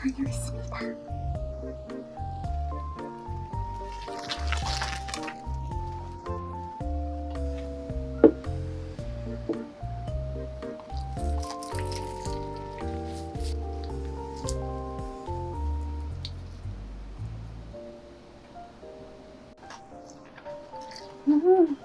다녀오겠습니다. 음,